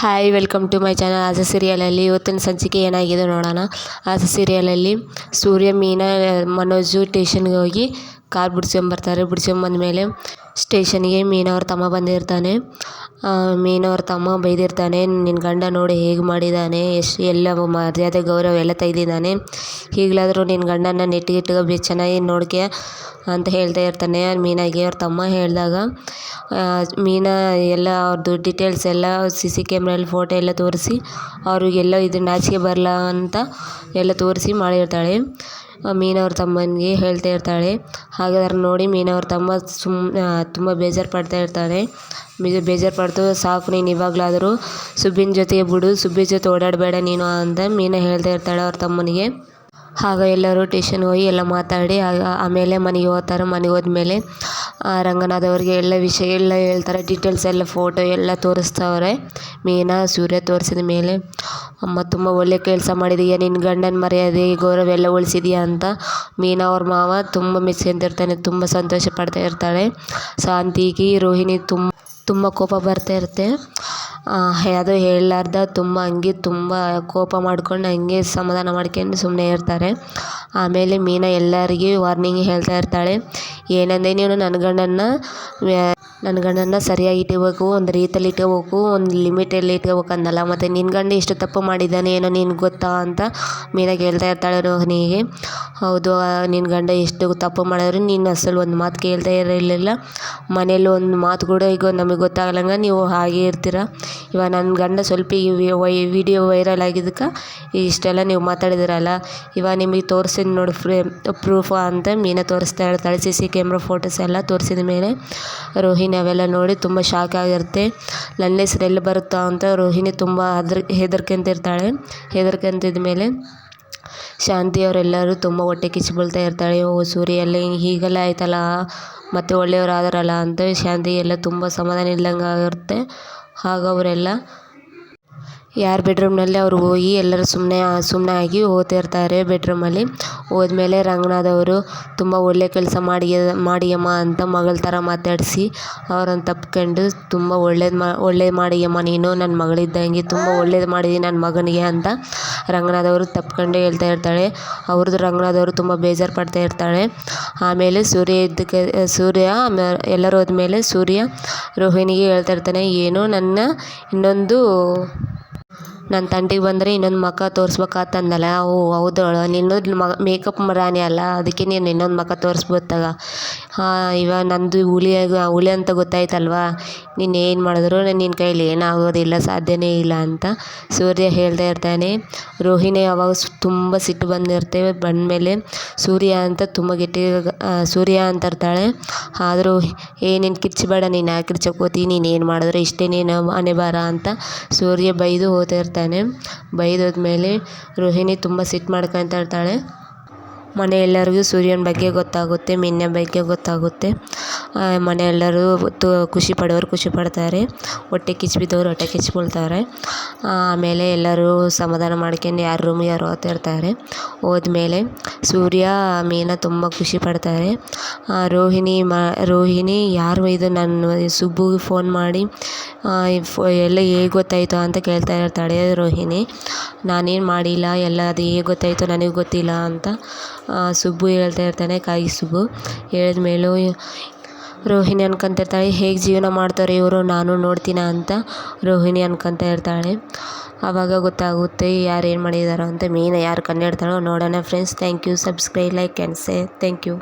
Hi welcome to my channel ಆಸ ಸೀರಿಯಲಲ್ಲಿ ಇವತ್ತಿನ ಸಂಚಿಕೆ ಏನಾಗಿದೆ ನೋಡೋಣ. ಆಸ ಸೀರಿಯಲಲ್ಲಿ ಸೂರ್ಯ ಮೀನಾ, ಮನೋಜು ಟೇಷನ್ಗೆ ಹೋಗಿ ಕಾರ್ ಬಿಡ್ಸ್ಕೊಂಬರ್ತಾರೆ. ಬಿಡ್ಸ್ಕೊಂಬಂದ್ಮೇಲೆ ಸ್ಟೇಷನ್ನಿಗೆ ಮೀನಾ ಅವ್ರ ತಮ್ಮ ಬಂದಿರ್ತಾನೆ. ಮೀನಾ ಅವ್ರ ತಮ್ಮ ಬೈದಿರ್ತಾನೆ ನಿನ್ನ ಗಂಡ ನೋಡಿ ಹೇಗೆ ಮಾಡಿದ್ದಾನೆ ಎಷ್ಟು ಎಲ್ಲ ಮರ್ಯಾದೆ, ಗೌರವ ಎಲ್ಲ ತೆಗೆದಿದ್ದಾನೆ. ಈಗಲಾದರೂ ನಿನ್ನ ಗಂಡನ ನೆಟ್ಟಿಗಿಟ್ಟು ಬಿ, ಚೆನ್ನಾಗಿ ನೋಡ್ಕೆ ಅಂತ ಹೇಳ್ತಾ ಇರ್ತಾನೆ ಮೀನಾಗೆ. ಅವ್ರ ತಮ್ಮ ಹೇಳಿದಾಗ ಮೀನಾ ಎಲ್ಲ ಅವ್ರದ್ದು ಡೀಟೇಲ್ಸ್ ಎಲ್ಲ ಸಿ ಸಿ ಕ್ಯಾಮ್ರಲ್ಲಿ ಫೋಟೋ ಎಲ್ಲ ತೋರಿಸಿ, ಅವ್ರಿಗೆಲ್ಲ ಇದು ನಾಚಿಕೆ ಬರಲ್ಲ ಅಂತ ಎಲ್ಲ ತೋರಿಸಿ ಮಾಡಿರ್ತಾಳೆ. ಮೀನಾ ಅವ್ರ ತಮ್ಮನಿಗೆ ಹೇಳ್ತಾ ಇರ್ತಾಳೆ. ಹಾಗಾದ್ರೆ ನೋಡಿ ಮೀನಾ ಅವ್ರ ತಮ್ಮ ಸುಮ್ ತುಂಬ ಬೇಜಾರು ಪಡ್ತಾ ಇರ್ತಾನೆ ಬೇಜಾರು ಪಡ್ತು ಸಾಕು ನೀನು ಇವಾಗಲಾದರೂ ಸುಬ್ಬಿನ ಜೊತೆಗೆ ಬಿಡು ಸುಬ್ಬಿ ಜೊತೆ ಓಡಾಡಬೇಡ ನೀನು ಅಂತ ಮೀನಾ ಹೇಳ್ತಾ ಇರ್ತಾಳೆ ಅವ್ರ ತಮ್ಮನಿಗೆ. ಆಗ ಎಲ್ಲರೂ ಟ್ಯೂಷನ್ ಹೋಗಿ ಎಲ್ಲ ಮಾತಾಡಿ ಆಮೇಲೆ ಮನೆಗೆ ಹೋಗ್ತಾರೆ. ಮನೆಗೆ ಹೋದ್ಮೇಲೆ ರಂಗನಾಥ ಅವ್ರಿಗೆ ಎಲ್ಲ ವಿಷಯ, ಎಲ್ಲ ಹೇಳ್ತಾರೆ, ಡೀಟೇಲ್ಸ್ ಎಲ್ಲ, ಫೋಟೋ ಎಲ್ಲ ತೋರಿಸ್ತವ್ರೆ. ಮೀನಾ, ಸೂರ್ಯ ತೋರಿಸಿದ ಮೇಲೆ ಅಮ್ಮ ತುಂಬ ಒಳ್ಳೆ ಕೆಲಸ ಮಾಡಿದೀಯ ನಿನ್ನ ಗಂಡನ ಮರ್ಯಾದೆ, ಗೌರವ ಎಲ್ಲ ಉಳಿಸಿದೀಯ ಅಂತ ಮೀನಾ ಅವ್ರ ಮಾವ ತುಂಬ ಮೆಚ್ಕೊಂತಿರ್ತಾನೆ ತುಂಬ ಸಂತೋಷ ಪಡ್ತಾ ಇರ್ತಾಳೆ. ಶಾಂತಿಗೆ ರೋಹಿಣಿ ತುಂಬ ತುಂಬ ಕೋಪ ಬರ್ತಾ ಇರುತ್ತೆ. ಅದು ಹೇಳಲಾರ್ದ ತುಂಬ ಹಂಗೆ ತುಂಬ ಕೋಪ ಮಾಡ್ಕೊಂಡು ಹಂಗೆ ಸಮಾಧಾನ ಮಾಡ್ಕೊಂಡು ಸುಮ್ಮನೆ ಇರ್ತಾರೆ. ಆಮೇಲೆ ಮೀನಾ ಎಲ್ಲರಿಗೆ ವಾರ್ನಿಂಗ್ ಹೇಳ್ತಾ ಇರ್ತಾಳೆ. ಏನಂದರೆ ನೀನು ನನ್ನ ಗಂಡನ್ನ ನನ್ನ ಗಂಡನ್ನ ಸರಿಯಾಗಿ ಇಟ್ಕೋಬೇಕು, ಒಂದು ರೀತಿಯಲ್ಲಿ ಇಟ್ಕೋಬೇಕು, ಒಂದು ಲಿಮಿಟಲ್ಲಿ ಇಟ್ಕೋಬೇಕು ಅಂದಲ್ಲ. ಮತ್ತು ನಿನ್ನ ಗಂಡ ಇಷ್ಟು ತಪ್ಪು ಮಾಡಿದ್ದಾನೆ ಏನೋ ನಿನ್ಗೆ ಗೊತ್ತಾ ಅಂತ ಮೀನಾ ಕೇಳ್ತಾ ಇರ್ತಾಳೆ ರೋಹಿಣಿಗೆ. ಹೌದು ನಿನ್ನ ಗಂಡ ಎಷ್ಟು ತಪ್ಪು ಮಾಡಿದ್ರು, ನೀನು ಅಸಲು ಒಂದು ಮಾತು ಕೇಳ್ತಾ ಇರಲಿಲ್ಲ. ಮನೇಲಿ ಒಂದು ಮಾತು ಕೂಡ ಈಗ ನಮಗೆ ಗೊತ್ತಾಗಲ್ಲಂಗ ನೀವು ಹಾಗೆ ಇರ್ತೀರ? ಇವಾಗ ನನ್ನ ಗಂಡ ಸ್ವಲ್ಪ ಈ ವಿಡಿಯೋ ವೈರಲ್ ಆಗಿದ್ದಕ್ಕೆ ಇಷ್ಟೆಲ್ಲ ನೀವು ಮಾತಾಡಿದಿರಲ್ಲ ಇವಾಗ ನಿಮಗೆ ತೋರ್ಸಿದ್ದು ನೋಡಿ ಫ್ರೇ ಪ್ರೂಫ್ ಅಂತ ಮೀನಾ ತೋರಿಸ್ತಾ ಇರ್ತಾಳೆ ಸಿ ಸಿ ಕ್ಯಾಮ್ರಾ ಫೋಟೋಸ್ ಎಲ್ಲ ತೋರಿಸಿದ ಮೇಲೆ ರೋಹಿಣಿ ಅವೆಲ್ಲ ನೋಡಿ ತುಂಬ ಶಾಕ್ ಆಗಿರುತ್ತೆ. ನನ್ನ ಹೆಸ್ರು ಎಲ್ಲಿ ಬರುತ್ತಾ ಅಂತ ರೋಹಿಣಿ ತುಂಬ ಅದ್ರ ಹೆದರ್ಕೊಂತಿರ್ತಾಳೆ. ಹೆದರ್ಕೊಂತಿದ್ದ ಮೇಲೆ ಶಾಂತಿ ಅವರೆಲ್ಲರೂ ತುಂಬ ಹೊಟ್ಟೆ ಕಿಚ್ಚು ಇರ್ತಾಳೆ. ಓ ಸೂರ್ಯ, ಎಲ್ಲ ಹೀಗೆಲ್ಲ ಆಯ್ತಲ್ಲ, ಮತ್ತು ಒಳ್ಳೆಯವ್ರು ಆದರಲ್ಲ ಅಂತ ಶಾಂತಿ ಎಲ್ಲ ತುಂಬ ಸಮಾಧಾನ ಇಲ್ಲದಂಗೆ ಆಗಿರುತ್ತೆ. ಆಗ ಅವರೆಲ್ಲ ಯಾರ ಬೆಡ್ರೂಮ್ನಲ್ಲಿ ಅವ್ರು ಹೋಗಿ ಎಲ್ಲರೂ ಸುಮ್ಮನೆ ಸುಮ್ಮನೆ ಆಗಿ ಓದ್ತಿರ್ತಾರೆ ಬೆಡ್ರೂಮಲ್ಲಿ ಹೋದ್ಮೇಲೆ ರಂಗನಾಥ್ ಅವರು ತುಂಬ ಒಳ್ಳೆ ಕೆಲಸ ಮಾಡಿ, ಮಾಡಿಯಮ್ಮ ಅಂತ ಮಗಳ ಥರ ಮಾತಾಡಿಸಿ ಅವ್ರನ್ನ ತಪ್ಕೊಂಡು ತುಂಬ ಒಳ್ಳೇದು ಮಾ, ಒಳ್ಳೇದು ಮಾಡಿಯಮ್ಮ, ನೀನು ನನ್ನ ಮಗಳಿದ್ದಂಗೆ ತುಂಬ ಒಳ್ಳೇದು ಮಾಡಿದಿ ನನ್ನ ಮಗನಿಗೆ ಅಂತ ರಂಗನಾಥ್ ಅವರು ತಪ್ಕೊಂಡೇ ಹೇಳ್ತಾ ಇರ್ತಾಳೆ. ಅವ್ರದ್ದು ರಂಗನಾದವರು ತುಂಬ ಬೇಜಾರು ಪಡ್ತಾ ಇರ್ತಾಳೆ. ಆಮೇಲೆ ಸೂರ್ಯ ಇದ್ದಕ್ಕೆ, ಸೂರ್ಯ ಎಲ್ಲರೂ ಹೋದ್ಮೇಲೆ ಸೂರ್ಯ ರೋಹಿಣಿಗೆ ಹೇಳ್ತಾ ಇರ್ತಾನೆ, ಏನು ನನ್ನ ಇನ್ನೊಂದು ನನ್ನ ತಂಟಿಗೆ ಬಂದರೆ ಇನ್ನೊಂದು ಮುಖ ತೋರಿಸ್ಬೇಕಾತಂದಲ್ಲ ಓ, ಹೌದಳ. ಮ ಮೇಕಪ್ ರಾಣಿ ಅಲ್ಲ. ಅದಕ್ಕೆ ನೀನು ಇನ್ನೊಂದು ಮುಖ ತೋರಿಸ್ಬೋದು ತಗ ಹಾಂ ಇವಾಗ ನಂದು ಹುಲಿಯಾಗ ಹುಲಿ ಅಂತ ಗೊತ್ತಾಯ್ತಲ್ವಾ? ನೀನು ಏನು ಮಾಡಿದ್ರು ನಿನ್ನ ಕೈಲಿ ಏನಾಗೋದಿಲ್ಲ ಸಾಧ್ಯನೇ ಇಲ್ಲ ಅಂತ ಸೂರ್ಯ ಹೇಳ್ತಾ ಇರ್ತಾನೆ. ರೋಹಿಣಿ ಅವಾಗ ತುಂಬ ಸಿಟ್ಟು ಬಂದಿರ್ತೇವೆ. ಬಂದಮೇಲೆ ಸೂರ್ಯ ಅಂತ ತುಂಬ ಗಟ್ಟಿ ಸೂರ್ಯ ಅಂತ ಇರ್ತಾಳೆ. ಆದರೂ ಏ ನೀನು ಕಿರ್ಚಬೇಡ ನೀನು ಯಾಕೆ ಕಿರ್ಚಕೋತಿ ನೀನು ಏನು ಮಾಡಿದ್ರು ಇಷ್ಟೇ ನೀನು ಮನೆ ಬಾರ ಅಂತ ಸೂರ್ಯ ಬೈದು ಹೋಗ್ತಾ ಇರ್ತಾನೆ. ಬೈದೋದ್ಮೇಲೆ ರೋಹಿಣಿ ತುಂಬ ಸಿಟ್ಟು ಮಾಡ್ಕೊತಾ ಇರ್ತಾಳೆ. ಮನೆಯೆಲ್ಲರಿಗೂ ಸೂರ್ಯನ ಬಗ್ಗೆ ಗೊತ್ತಾಗುತ್ತೆ, ಮಿನ್ನ ಬಗ್ಗೆ ಗೊತ್ತಾಗುತ್ತೆ. ಮನೆಯೆಲ್ಲರೂ ತು, ಖುಷಿ ಪಡೋರು ಖುಷಿ ಪಡ್ತಾರೆ. ಹೊಟ್ಟೆ ಕಿಚ್ಚು ಬಿದ್ದವರು ಹೊಟ್ಟೆ ಕಿಚ್ಕೊಳ್ತಾರೆ ಆಮೇಲೆ ಎಲ್ಲರೂ ಸಮಾಧಾನ ಮಾಡ್ಕೊಂಡು ಯಾರ ರೂಮಿಗೆ ಯಾರು ಹೋಗ್ತಿರ್ತಾರೆ ಹೋದ್ಮೇಲೆ ಸೂರ್ಯ, ಮೀನ ತುಂಬ ಖುಷಿ ಪಡ್ತಾರೆ. ರೋಹಿಣಿ ಮ, ರೋಹಿಣಿ ಯಾರು ಇದು ನನ್ನ ಸುಬ್ಬುಗೆ ಫೋನ್ ಮಾಡಿ ಎಲ್ಲ ಹೇಗೆ ಗೊತ್ತಾಯಿತು ಅಂತ ಕೇಳ್ತಾ ಇರ್ತಾಳೆ ರೋಹಿಣಿ. ನಾನೇನು ಮಾಡಿಲ್ಲ, ಎಲ್ಲ ಅದು ಹೇಗೆ ಗೊತ್ತಾಯಿತು ನನಗೆ ಗೊತ್ತಿಲ್ಲ ಅಂತ. ಸುಬ್ಬು ಹೇಳ್ತಾ ಇರ್ತಾನೆ, ಕಾಯಿ ಸುಬ್ಬು. ಹೇಳಿದ್ಮೇಲೂ ರೋಹಿಣಿ ಅನ್ಕೊಂತಿರ್ತಾಳೆ, ಹೇಗೆ ಜೀವನ ಮಾಡ್ತಾರೆ ಇವರು, ನಾನು ನೋಡ್ತೀನ ಅಂತ ರೋಹಿಣಿ ಅನ್ಕೊತಾ ಇರ್ತಾಳೆ. ಆವಾಗ ಗೊತ್ತಾಗುತ್ತೆ ಯಾರು ಏನು ಮಾಡಿದಾರೋ ಅಂತ, ಮೇನ್ ಯಾರು ಕಂಡು ಹಿಡ್ತಾಳೋ ನೋಡೋಣ friends thank you subscribe like and say thank you